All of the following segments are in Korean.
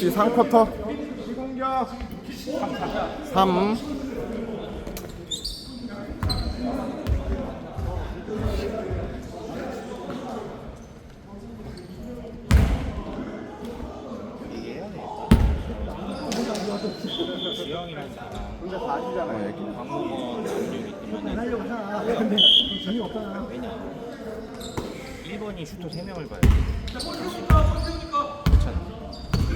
FC 3쿼터 3 지영이랑 나랑 혼자 다 하시잖아요 여기 광고원 남력이 뜨면은 하려고 하잖아. 근데 재미없잖아. 왜냐 1번이 슈터 3명을 봐야 돼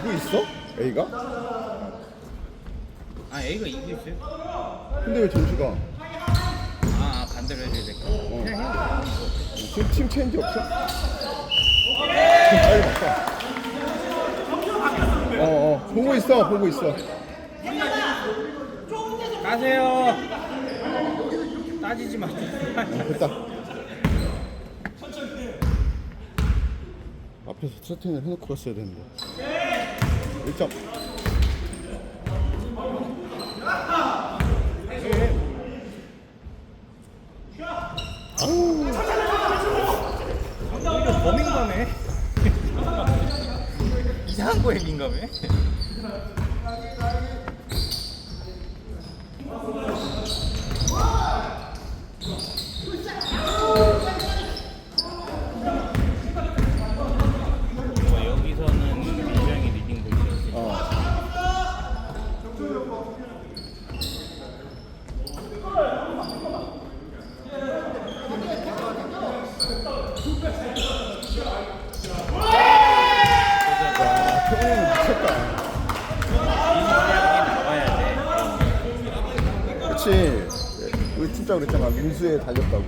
고 있어? A가? 아 A가 이기고 있어요? 근데 왜 점수가 아 반대로 해줘야 될까? 그냥 해. 지금 팀 체인지 없어? 좀 빨리 바꿔 어 어 보고 있어 보고 있어 가세요. 따지지 마. 어, 됐다 앞에서 세팅을 해놓고 갔어야 되는데 1점 아우 더 민감해. 이상한 거에 민감해. 뭐 여기서는 민정이 리딩 볼수 있어. 어. 와, 태훈이 미쳤다. 나와야 돼. 그렇지. 진짜 그랬잖아. 민수에 달렸다고.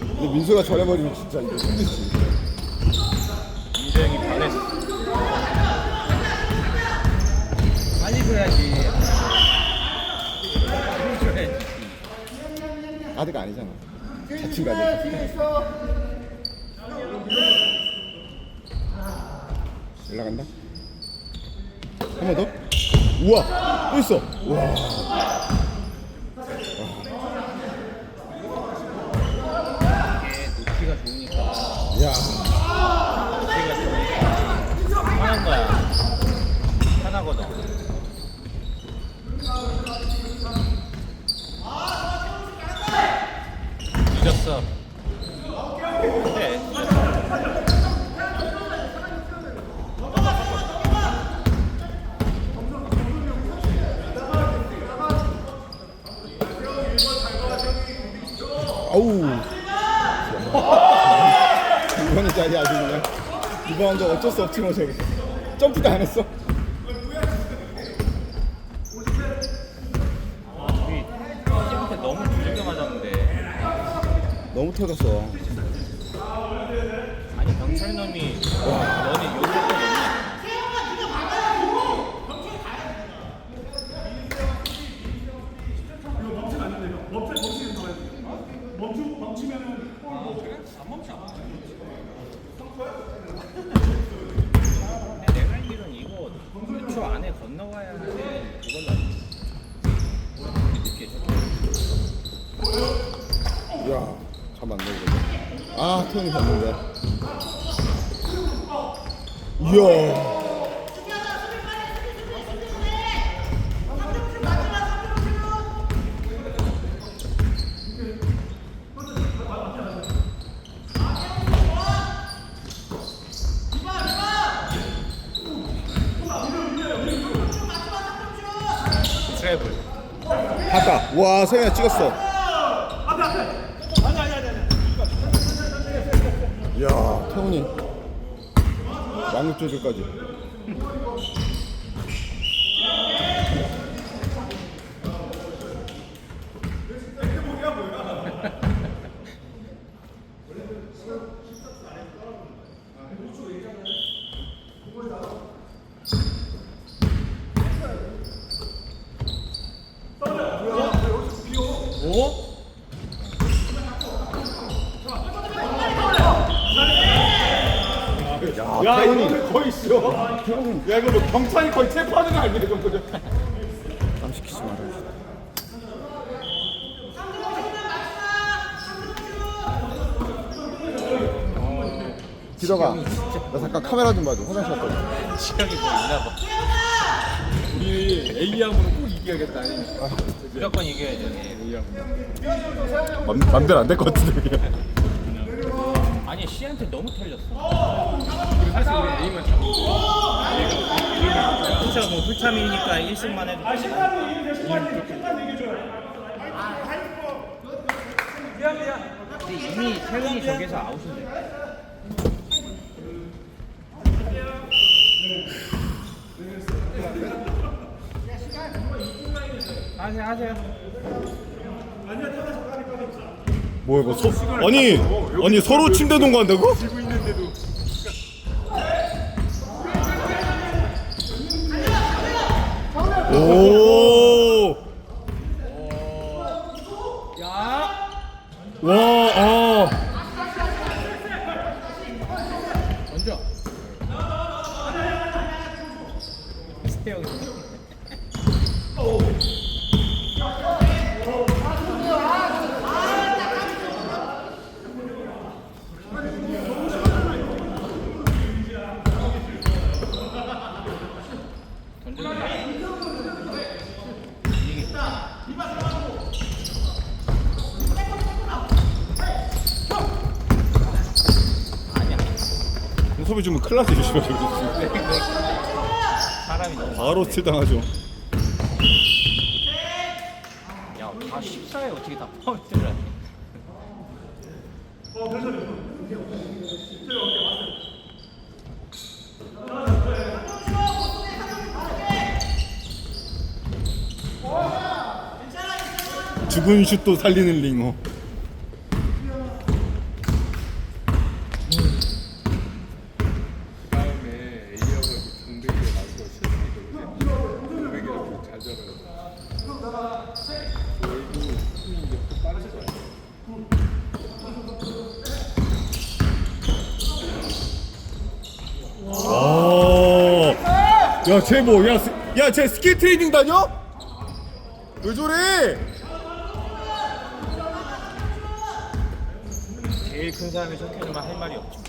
근데 민수가 저래버리면 진짜 이거 힘들지. 민정이 변했어. 빨리 줘야지. 빨리 줘야지. 아직 아니잖아. 자칭 가지. 올라간다. 한 번 더. 우와, 또 있어. 와. 이게 높이가 좋으니까. 야, 좋으니까. 편한 거야. 편하거든. 늦었어. 그래. 아우. 자리 아주 그냥. 완전 어쩔 수 없지 뭐 저기. 점프도 안 했어. 팀한테 너무 두들겨 맞았는데. 너무 터졌어. 아니 경찰 놈이 너네 욕을 했냐? 근데 내가 알기로는 이거 6초 안에 건너가야 하는 그걸로 알고 있어. 야, 잠안 이거. 아, 태훈이 봤는데. 이야. 와, 세영이 찍었어. 야, 태훈이. 왕육 조절까지. 오? 야 이거 거의 있어. 야 이거 뭐 경찰이 거의 체포하는 거 아니야 이거 그죠? 땀 시키지 말아야지. 기덕아, 나 잠깐 카메라 좀 봐줘. 화장실 갔다 올게. 시력이 뭐 있나 봐. 우리 A 하면은 꼭 이겨야겠다. 무조건 이겨야죠. 맘, 맘대로 안 될 것 같은데 그게. 아니 씨한테 너무 털렸어. 사실 우리 A만 잡는 그쵸 뭐 풀참이니까 1승만 해도 되지. 근데 이미 태훈이 저기서 아웃인데. 하세요 하세요. 뭐야 뭐 서, 아니 아니 서로 침대 동거한다고? 오. 야. 와, 아. 먼저. 스테형이. 소비 주면 큰일 조심해. 사람이 너무 바로 스틸 당하죠. 야, 다 14에 어떻게 다 파울을 하니? 죽은 슛도 살리는 링어. 다음에 A하고 정백이가 나서 실수이거든요. 정백이가 잘 잡아요. 그리고 힘이 이제 또 빠르실 거야. 아. 야, 쟤 뭐, 야, 스- 야, 쟤 스킬 트레이닝 다녀? 왜 저래? 제일 큰 사람이 속해주면 할 말이 없죠.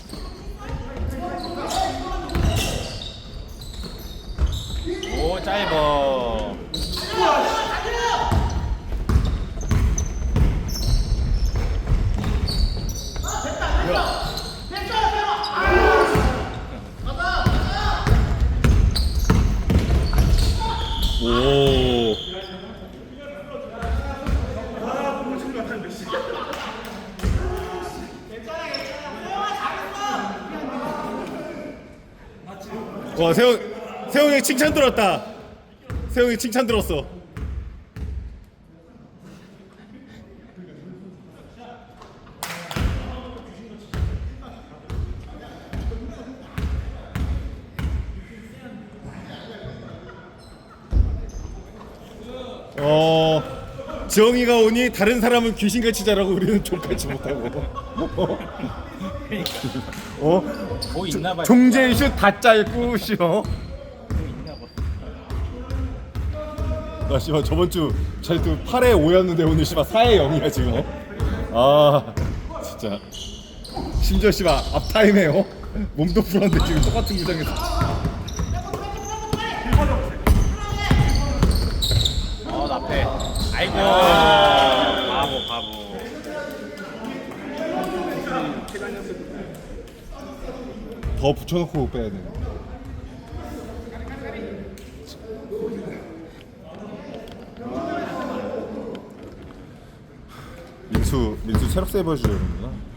오, 짧어. 오. 와 세영 세영이 칭찬 들었다. 세영이 칭찬 들었어. 어 지영이가 오니 다른 사람은 귀신같이 자라고 우리는 좀같이 못하고. 어? 뭐 있나 봐요. 종제 슛다 짧고. 뭐 봐. 나 씨발 저번 주 잘도 8에 5였는데 오늘 씨발 4에 0이야 지금. 아 진짜 심지어 씨발 앞타임에요. 몸도 풀었는데 지금 똑같은 구장에서. 어, 나패. 아이고. 바보, 바보. 더 붙여놓고 빼야 돼. 민수 민수 해주려 그러는구나.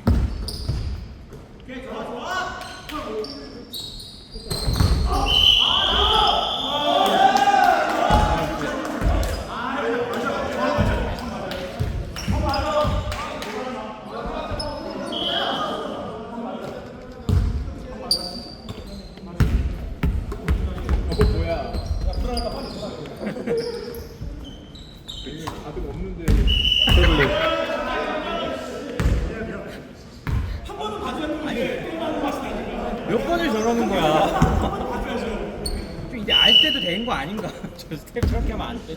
몇 번을 저러는 거야. 좀 이제 알 때도 된 거 아닌가? 저 스텝 저렇게 하면 안 돼.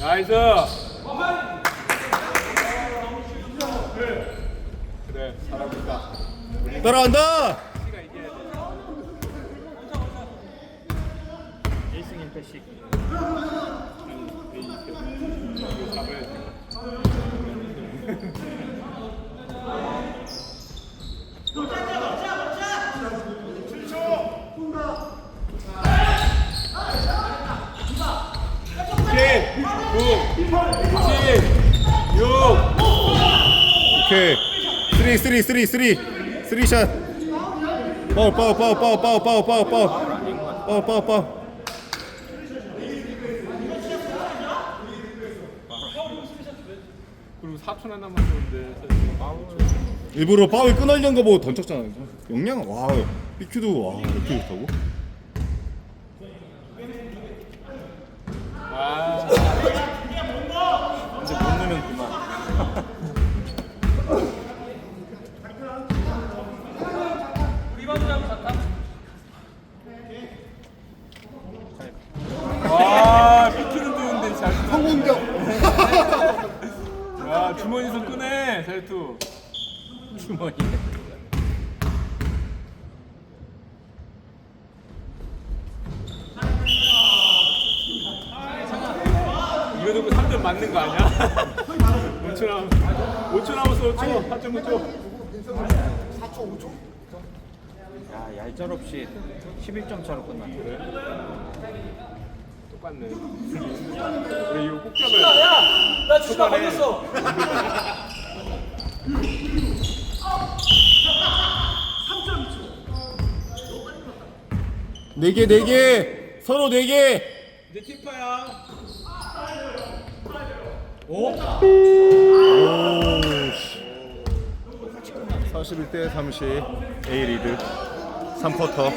나이스. 그래, 잘합니다. 따라간다. 1승 1패씩. 오케이. 쓰리 쓰리 쓰리 쓰리 쓰리 샷. 파울 파울 파울 파울 파울 파울 파울 파울 파울 파울 파울. 그리고 4초 하나 남았는데. 일부러 파울 끊으려는 거 보고 던졌잖아. 영양 와 BQ도 와 이렇게 좋다고? 맞는 거 아니야? 5초 남 5초 남았어, 5초. 4.5초. 야 얄짤 없이 11점 차로 끝났네. 똑같네. 우리 이거 꼭 잡아야 돼. 나 주방 걸렸어. 네개네개 서로 네 개. 이제 티파야. 오. 41대 30 A 리드 3쿼터